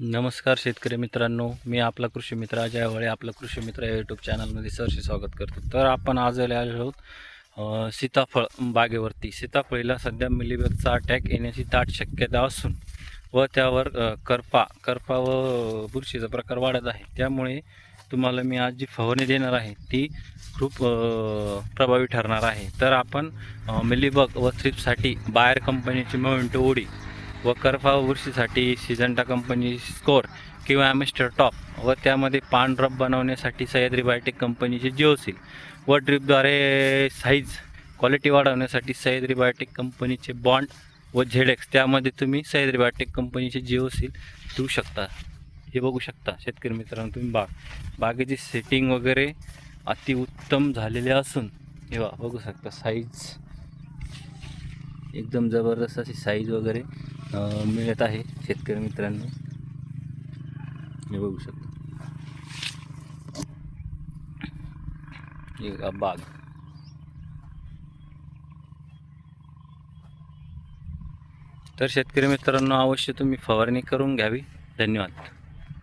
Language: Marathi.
नमस्कार शेतकरी मित्रांनो मी आपला कृषी मित्र अजय आवळे आपला कृषी मित्र या यूट्यूब चॅनलमध्ये सरसे स्वागत करतो. तर आपण आज आले आहोत सीताफळ बागेवरती. सीताफळीला सध्या मिलीबगचा अटॅक येण्याची दाट शक्यता असून व त्यावर करपा करपा व बुरशीचा प्रकार वाढत आहे. त्यामुळे तुम्हाला मी आज जी फवारणी देणार आहे ती खूप प्रभावी ठरणार आहे. तर आपण मिलीबग व थ्रिपसाठी बायर कंपनीची मोमेंटो ओडी व करफा बुरशीसाठी सिजंटा कंपनी स्कोर किंवा ॲमिस्टर टॉप व त्यामध्ये पान ड्रॉप बनवण्यासाठी सह्याद्री बायोटेक कंपनीचे जिओसिल व ड्रिपद्वारे साईज क्वालिटी वाढवण्यासाठी सह्याद्री बायोटेक कंपनीचे बॉन्ड व झेडेक्स त्यामध्ये तुम्ही सह्याद्री बायोटेक कंपनीचे जिओसिल देऊ शकता. हे बघू शकता शेतकरी मित्रांनो तुम्ही बाग बागेची सेटिंग वगैरे अतिउत्तम झालेले असून हे बघू शकता साईज एकदम जबरदस्त अशी साईज वगैरे. मिळत आहे शेतकरी मित्रांनो. हे बघू शकता. एक बाग. तर शेतकरी मित्रांनो अवश्य तुम्ही फवारणी करून घ्यावी. धन्यवाद.